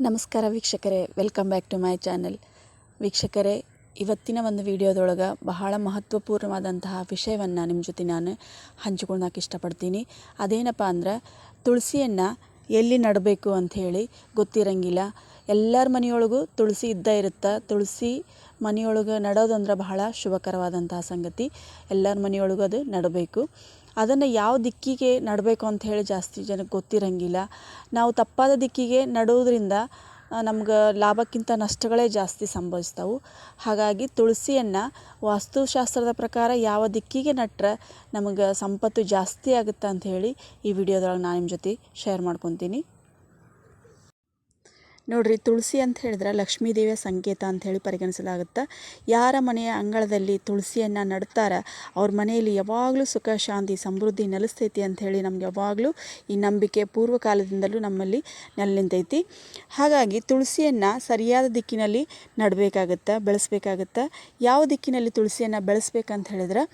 ನಮಸ್ಕಾರ ವೀಕ್ಷಕರೇ welcome back to my channel ವೀಕ್ಷಕರೇ, ಇವತ್ತಿನ ಒಂದು ವಿಡಿಯೋದೊಳಗೆ ಬಹಳ ಮಹತ್ವಪೂರ್ಣವಾದಂತಹ ವಿಷಯವನ್ನು ನಿಮ್ಮ ಜೊತೆ ನಾನು ಹಂಚಿಕೊಳ್ಳೋಕೆ ಇಷ್ಟಪಡ್ತೀನಿ. ಅದೇನಪ್ಪ ಅಂದ್ರೆ, ತುಳಸಿಯನ್ನು ಎಲ್ಲಿ ನಡಬೇಕು ಅಂಥೇಳಿ ಗೊತ್ತಿರಂಗಿಲ್ಲ. ಎಲ್ಲರ ಮನೆಯೊಳಗೂ ತುಳಸಿ ಇದ್ದ ಇರುತ್ತೆ. ತುಳಸಿ ಮನೆಯೊಳಗೆ ನಡೋದಂದ್ರೆ ಬಹಳ ಶುಭಕರವಾದಂತಹ ಸಂಗತಿ. ಎಲ್ಲರ ಮನೆಯೊಳಗೂ ಅದು ನಡಬೇಕು. ಅದನ್ನು ಯಾವ ದಿಕ್ಕಿಗೆ ನಡಬೇಕು ಅಂತ ಹೇಳಿ ಜಾಸ್ತಿ ಜನಕ್ಕೆ ಗೊತ್ತಿರಂಗಿಲ್ಲ. ನಾವು ತಪ್ಪಾದ ದಿಕ್ಕಿಗೆ ನಡುವುದರಿಂದ ನಮ್ಗೆ ಲಾಭಕ್ಕಿಂತ ನಷ್ಟಗಳೇ ಜಾಸ್ತಿ ಸಂಭವಿಸ್ತವೆ. ಹಾಗಾಗಿ ತುಳಸಿಯನ್ನು ವಾಸ್ತುಶಾಸ್ತ್ರದ ಪ್ರಕಾರ ಯಾವ ದಿಕ್ಕಿಗೆ ನಟ್ರೆ ನಮಗೆ ಸಂಪತ್ತು ಜಾಸ್ತಿ ಆಗುತ್ತೆ ಅಂತ ಹೇಳಿ ಈ ವಿಡಿಯೋದೊಳಗೆ ನಾನು ನಿಮ್ಮ ಜೊತೆ ಶೇರ್ ಮಾಡ್ಕೊತೀನಿ. ನೋಡ್ರಿ ತುಳಸಿ ಅಂತ ಹೇಳಿದ್ರೆ ಲಕ್ಷ್ಮೀ ದೇವಿಯ ಸಂಕೇತ ಅಂತ ಹೇಳಿ ಪರಿಗಣಿಸಲಾಗುತ್ತೆ. ಯಾರ ಮನೆಯ ಅಂಗಳದಲ್ಲಿ ತುಳಸಿಯನ್ನು ನಡ್ತಾರ, ಅವ್ರ ಮನೆಯಲ್ಲಿ ಯಾವಾಗಲೂ ಸುಖ, ಶಾಂತಿ, ಸಮೃದ್ಧಿ ನೆಲೆಸ್ತೈತಿ ಹೇಳಿ ನಮ್ಗೆ ಯಾವಾಗಲೂ ಈ ನಂಬಿಕೆ ಪೂರ್ವಕಾಲದಿಂದಲೂ ನಮ್ಮಲ್ಲಿ ನೆಲೆ ನಿಂತೈತಿ ಹಾಗಾಗಿ ತುಳಸಿಯನ್ನು ಸರಿಯಾದ ದಿಕ್ಕಿನಲ್ಲಿ ನಡಬೇಕಾಗತ್ತೆ, ಬೆಳೆಸ್ಬೇಕಾಗತ್ತೆ, ಯಾವ ದಿಕ್ಕಿನಲ್ಲಿ ತುಳಸಿಯನ್ನು ಬೆಳೆಸ್ಬೇಕಂತ ಹೇಳಿದ್ರೆ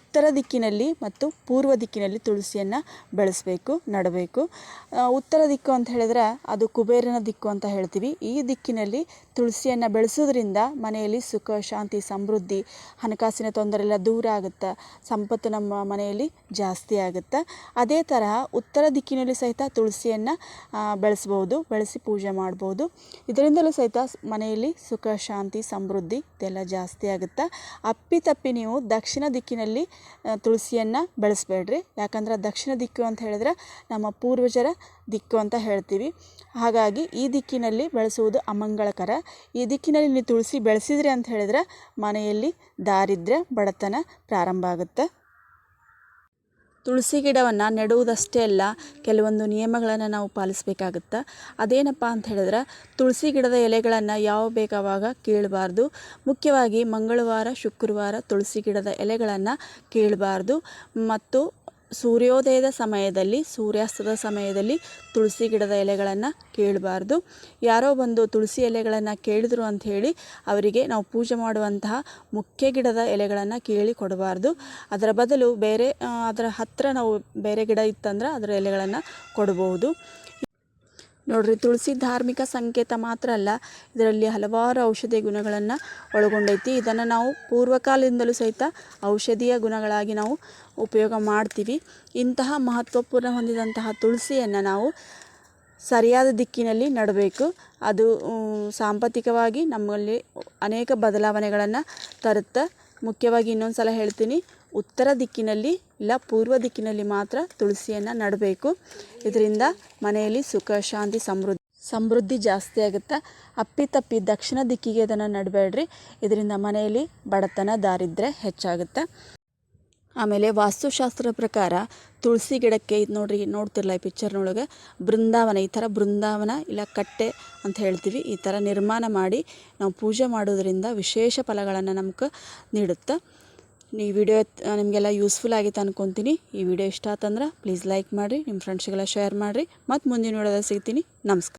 ಉತ್ತರ ದಿಕ್ಕಿನಲ್ಲಿ ಮತ್ತು ಪೂರ್ವ ದಿಕ್ಕಿನಲ್ಲಿ ತುಳಸಿಯನ್ನು ಬೆಳೆಸಬೇಕು, ನಡಬೇಕು. ಉತ್ತರ ದಿಕ್ಕು ಅಂತ ಹೇಳಿದ್ರೆ ಅದು ಕುಬೇರನ ದಿಕ್ಕು ಅಂತ ಹೇಳ್ತೀವಿ. ಈ ದಿಕ್ಕಿನಲ್ಲಿ ತುಳಸಿಯನ್ನು ಬೆಳೆಸೋದ್ರಿಂದ ಮನೆಯಲ್ಲಿ ಸುಖ, ಶಾಂತಿ, ಸಮೃದ್ಧಿ, ಹಣಕಾಸಿನ ತೊಂದರೆ ಎಲ್ಲ ದೂರ ಆಗುತ್ತೆ. ಸಂಪತ್ತು ನಮ್ಮ ಮನೆಯಲ್ಲಿ ಜಾಸ್ತಿ ಆಗುತ್ತೆ. ಅದೇ ತರಹ ಉತ್ತರ ದಿಕ್ಕಿನಲ್ಲಿ ಸಹಿತ ತುಳಸಿಯನ್ನು ಬೆಳೆಸ್ಬೋದು, ಬೆಳೆಸಿ ಪೂಜೆ ಮಾಡ್ಬೋದು. ಇದರಿಂದಲೂ ಸಹಿತ ಮನೆಯಲ್ಲಿ ಸುಖ, ಶಾಂತಿ, ಸಮೃದ್ಧಿ ಇದೆಲ್ಲ ಜಾಸ್ತಿ ಆಗುತ್ತೆ. ಅಪ್ಪಿತಪ್ಪಿ ನೀವು ದಕ್ಷಿಣ ದಿಕ್ಕಿನಲ್ಲಿ ತುಳಸಿಯನ್ನು ಬೆಳೆಸ್ಬೇಡ್ರಿ. ಯಾಕಂದ್ರೆ ದಕ್ಷಿಣ ದಿಕ್ಕು ಅಂತ ಹೇಳಿದ್ರೆ ನಮ್ಮ ಪೂರ್ವಜರ ದಿಕ್ಕು ಅಂತ ಹೇಳ್ತೀವಿ. ಹಾಗಾಗಿ ಈ ದಿಕ್ಕಿನಲ್ಲಿ ಬೆಳೆಸುವುದು ಅಮಂಗಳಕರ. ಈ ದಿಕ್ಕಿನಲ್ಲಿ ನೀವು ತುಳಸಿ ಬೆಳೆಸಿದ್ರಿ ಅಂತ ಹೇಳಿದ್ರೆ ಮನೆಯಲ್ಲಿ ದಾರಿದ್ರ್ಯ, ಬಡತನ ಪ್ರಾರಂಭ ಆಗುತ್ತೆ. ತುಳಸಿ ಗಿಡವನ್ನು ನೆಡುವುದಷ್ಟೇ ಅಲ್ಲ, ಕೆಲವೊಂದು ನಿಯಮಗಳನ್ನು ನಾವು ಪಾಲಿಸಬೇಕಾಗುತ್ತೆ. ಅದೇನಪ್ಪ ಅಂತ ಹೇಳಿದ್ರೆ ತುಳಸಿ ಗಿಡದ ಎಲೆಗಳನ್ನು ಯಾವ ಬೇಕಾವಾಗ ಕೀಳಬಾರ್ದು. ಮುಖ್ಯವಾಗಿ ಮಂಗಳವಾರ, ಶುಕ್ರವಾರ ತುಳಸಿ ಗಿಡದ ಎಲೆಗಳನ್ನು ಕೀಳಬಾರ್ದು. ಮತ್ತು ಸೂರ್ಯೋದಯದ ಸಮಯದಲ್ಲಿ, ಸೂರ್ಯಾಸ್ತದ ಸಮಯದಲ್ಲಿ ತುಳಸಿ ಗಿಡದ ಎಲೆಗಳನ್ನು ಕೇಳಬಾರ್ದು. ಯಾರೋ ಬಂದು ತುಳಸಿ ಎಲೆಗಳನ್ನು ಕೇಳಿದ್ರು ಹೇಳಿ ಅವರಿಗೆ ನಾವು ಪೂಜೆ ಮಾಡುವಂತಹ ಮುಖ್ಯ ಗಿಡದ ಎಲೆಗಳನ್ನು ಕೇಳಿ ಕೊಡಬಾರ್ದು. ಅದರ ಬದಲು ಬೇರೆ ಅದರ ಹತ್ತಿರ ನಾವು ಬೇರೆ ಗಿಡ ಇತ್ತಂದ್ರೆ ಅದರ ಎಲೆಗಳನ್ನು ಕೊಡಬಹುದು. ನೋಡ್ರಿ, ತುಳಸಿ ಧಾರ್ಮಿಕ ಸಂಕೇತ ಮಾತ್ರ ಅಲ್ಲ, ಇದರಲ್ಲಿ ಹಲವಾರು ಔಷಧಿಯ ಗುಣಗಳನ್ನು ಒಳಗೊಂಡೈತಿ. ಇದನ್ನು ನಾವು ಪೂರ್ವಕಾಲದಿಂದಲೂ ಸಹಿತ ಔಷಧೀಯ ಗುಣಗಳಾಗಿ ನಾವು ಉಪಯೋಗ ಮಾಡ್ತೀವಿ. ಇಂತಹ ಮಹತ್ವಪೂರ್ಣ ಹೊಂದಿದಂತಹ ತುಳಸಿಯನ್ನು ನಾವು ಸರಿಯಾದ ದಿಕ್ಕಿನಲ್ಲಿ ನಡಬೇಕು. ಅದು ಸಾಂಪತ್ತಿಕವಾಗಿ ನಮ್ಮಲ್ಲಿ ಅನೇಕ ಬದಲಾವಣೆಗಳನ್ನು ತರುತ್ತೆ ಮುಖ್ಯವಾಗಿ ಇನ್ನೊಂದು ಸಲ ಹೇಳ್ತೀನಿ. ಉತ್ತರ ದಿಕ್ಕಿನಲ್ಲಿ ಇಲ್ಲ, ಪೂರ್ವ ದಿಕ್ಕಿನಲ್ಲಿ ಮಾತ್ರ ತುಳಸಿಯನ್ನು ನಡಬೇಕು. ಇದರಿಂದ ಮನೆಯಲ್ಲಿ ಸುಖ, ಶಾಂತಿ, ಸಮೃದ್ಧಿ ಸಮೃದ್ಧಿ ಜಾಸ್ತಿ ಆಗುತ್ತೆ? ಅಪ್ಪಿತಪ್ಪಿ ದಕ್ಷಿಣ ದಿಕ್ಕಿಗೆ ಅದನ್ನು ನಡಬೇಡ್ರಿ. ಇದರಿಂದ ಮನೆಯಲ್ಲಿ ಬಡತನ, ದಾರಿದ್ರ್ಯ ಹೆಚ್ಚಾಗುತ್ತೆ? ಆಮೇಲೆ ವಾಸ್ತುಶಾಸ್ತ್ರ ಪ್ರಕಾರ ತುಳಸಿ ಗಿಡಕ್ಕೆ ಇದು ನೋಡ್ರಿ ನೋಡ್ತಿರಲ್ಲ ಈ ಪಿಕ್ಚರ್ನೊಳಗೆ ಬೃಂದಾವನ, ಈ ಥರ ಬೃಂದಾವನ ಇಲ್ಲ ಕಟ್ಟೆ ಅಂತ ಹೇಳ್ತೀವಿ. ಈ ಥರ ನಿರ್ಮಾಣ ಮಾಡಿ ನಾವು ಪೂಜೆ ಮಾಡೋದರಿಂದ ವಿಶೇಷ ಫಲಗಳನ್ನು ನಮ್ಗೆ ನೀಡುತ್ತೆ. ಈ ವಿಡಿಯೋ ನಿಮಗೆಲ್ಲ ಯೂಸ್ಫುಲ್ ಆಗಿತ್ತು ಅನ್ಕೊತೀನಿ. ಈ ವಿಡಿಯೋ ಇಷ್ಟ ಆತಂದ್ರೆ ಪ್ಲೀಸ್ ಲೈಕ್ ಮಾಡಿರಿ ನಿಮ್ಮ ಫ್ರೆಂಡ್ಸ್ಗೆಲ್ಲ ಶೇರ್ ಮಾಡಿರಿ. ಮತ್ತು ಮುಂದಿನ ವಿಡಿಯೋದಲ್ಲಿ ಸಿಗ್ತೀನಿ. ನಮಸ್ಕಾರ.